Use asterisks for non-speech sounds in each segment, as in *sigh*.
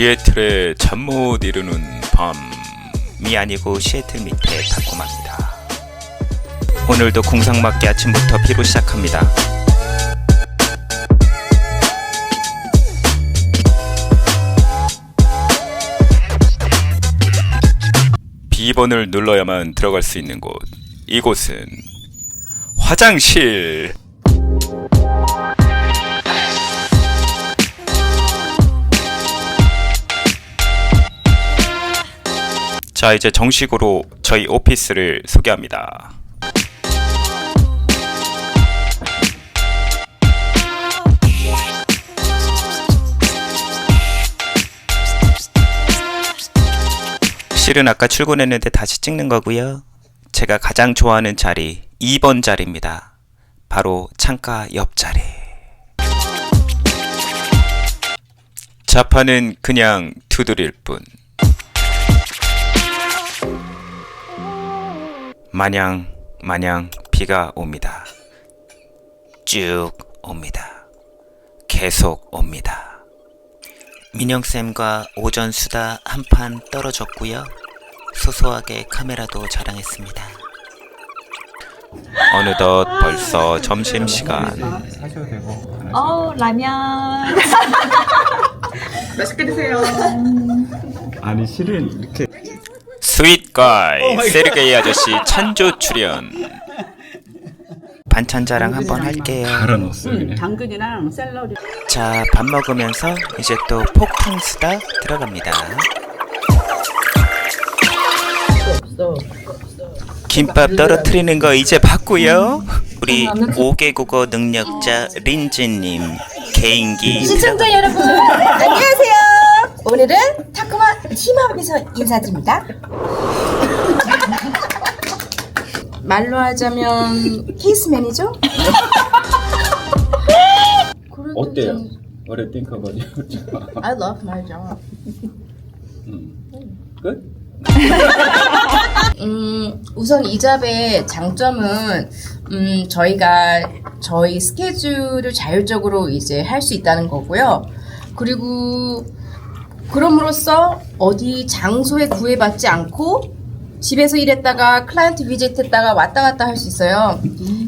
시애틀에 잠못 이루는 밤이 아니고 시애틀 밑에 타코마입니다. 오늘도 궁상맞게 아침부터 피로 시작합니다. B번을 눌러야만 들어갈 수 있는 곳. 이곳은 화장실. 자, 이제 정식으로 저희 오피스를 소개합니다. 실은 아까 출근했는데 다시 찍는 거고요. 제가 가장 좋아하는 자리 2번 자리입니다. 바로 창가 옆자리. 자판은 그냥 두드릴 뿐. 마냥 마냥 비가 옵니다. 쭉 옵니다. 계속 옵니다. 민영쌤과 오전 수다 한 판 떨어졌고요. 소소하게 카메라도 자랑했습니다. 어느덧 벌써 점심시간. 사셔도 되고 하나씩. 어 라면 맛있게 *laughs* 드세요. 아니 실은 이렇게 가이 세르게이 아저씨 찬조 출연. 반찬 자랑 한번 할게요. 갈아 넣었어요 음, 그냥. 당근이랑 샐러리. 자, 밥 먹으면서 이제 또 폭풍 수다 들어갑니다. 없어. 김밥 떨어뜨리는 거 이제 봤고요. 우리 5개 국어 능력자 린지님 개인기 시청자 여러분 안녕하세요. 오늘은 타코마 팀업에서 인사드립니다. 말로 하자면 케이스 매니저? 어때요? What do you think about it? I love my job. 끝? 음, 우선 이 잡의 장점은 음, 저희가 저희 스케줄을 자율적으로 이제 할 수 있다는 거고요. 그리고 그럼으로써 어디 장소에 구애받지 않고 집에서 일했다가 클라이언트 비짓 했다가 왔다 갔다 할 수 있어요.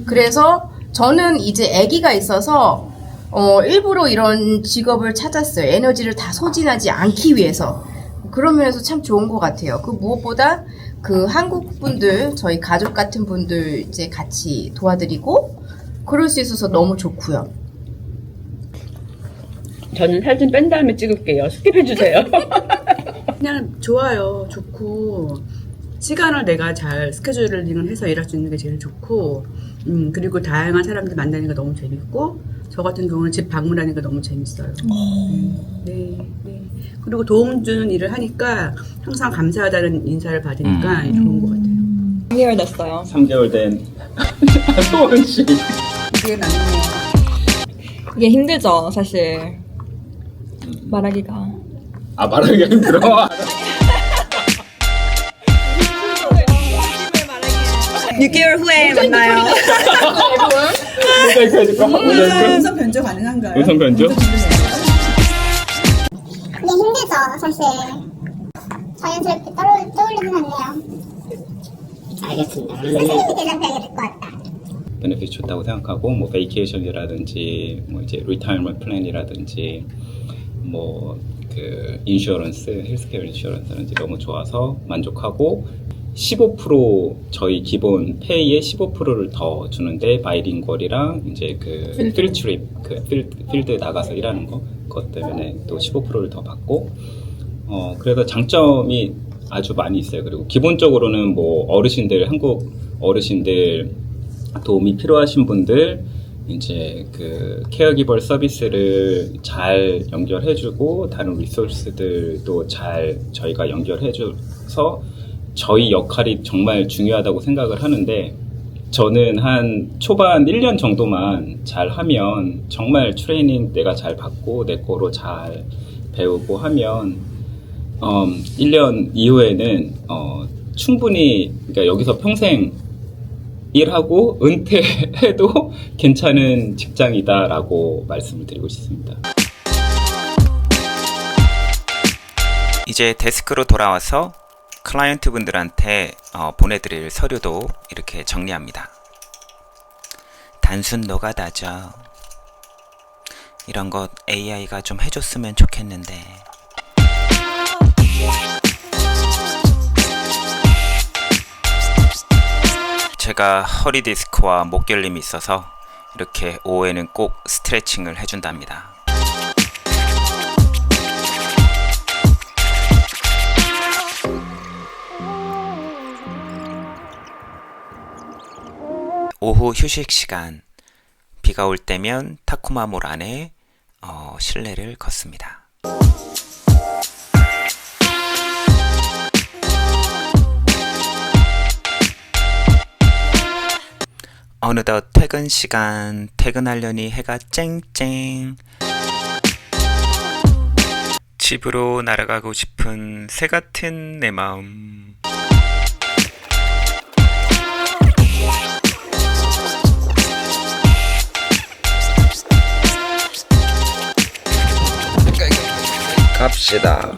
그래서 저는 이제 아기가 있어서 어, 일부러 이런 직업을 찾았어요. 에너지를 다 소진하지 않기 위해서. 그런 면에서 참 좋은 것 같아요. 그 무엇보다 그 한국 분들, 저희 가족 같은 분들 이제 같이 도와드리고 그럴 수 있어서 너무 좋고요. 저는 사진 뺀 다음에 찍을게요. 스킵해 주세요. *laughs* 그냥 좋아요. 좋고 시간을 내가 잘 스케줄링을 해서 일할 수 있는 게 제일 좋고 음, 그리고 다양한 사람들 만나는 게 너무 재밌고 저 같은 경우는 집 방문하는 게 너무 재밌어요. 음, 네, 네. 그리고 도움 주는 일을 하니까 항상 감사하다는 인사를 받으니까 좋은 것 같아요. 3개월 됐어요 3개월 된 *laughs* 소원 씨. 이게 맞네요. 이게 힘들죠 사실 말하기가 아 말하기 힘들어. 6개월 후에 만나요 모자이크 해줄까? 모자이크? 음성 변조 가능한가요? 음성 변조? 네, 힘들죠, 사실. 자연스럽게 떠올, 떠올리긴 하네요. 알겠습니다. 선생님이 대답해야 될것 같다. 베네핏 좋다고 생각하고 뭐 베이케이션이라든지 뭐 이제 리타이먼트 플랜이라든지 뭐 그 인슈어런스 헬스케어 인슈어런스라든지 너무 좋아서 만족하고 15% 저희 기본 페이의 15%를 더 주는데 바이링걸이랑 이제 그 필드 트립 그 필드, 필드 나가서 일하는 거 그것 때문에 또 15%를 더 받고 어 그래서 장점이 아주 많이 있어요. 그리고 기본적으로는 뭐 어르신들 한국 어르신들 도움이 필요하신 분들 이제 그 케어기버 서비스를 잘 연결해주고 다른 리소스들도 잘 저희가 연결해줘서 저희 역할이 정말 중요하다고 생각을 하는데 저는 한 초반 1년 정도만 잘 하면 정말 트레이닝 내가 잘 받고 내 거로 잘 배우고 하면 음, 1년 이후에는 어, 충분히 그러니까 여기서 평생 일하고 은퇴해도 *laughs* 괜찮은 직장이다라고 말씀을 드리고 싶습니다. 이제 데스크로 돌아와서 클라이언트 분들한테 어, 보내드릴 서류도 이렇게 정리합니다. 단순 노가다죠. 이런 것 AI가 좀 해줬으면 좋겠는데. 제가 허리 디스크와 목 결림이 있어서 이렇게 오후에는 꼭 스트레칭을 해준답니다. 오후 휴식 시간 비가 올 때면 타코마몰 안에 어, 실내를 걷습니다. 어느덧 퇴근 시간. 퇴근하려니 해가 쨍쨍. 집으로 날아가고 싶은 새 같은 내 마음. 갑시다.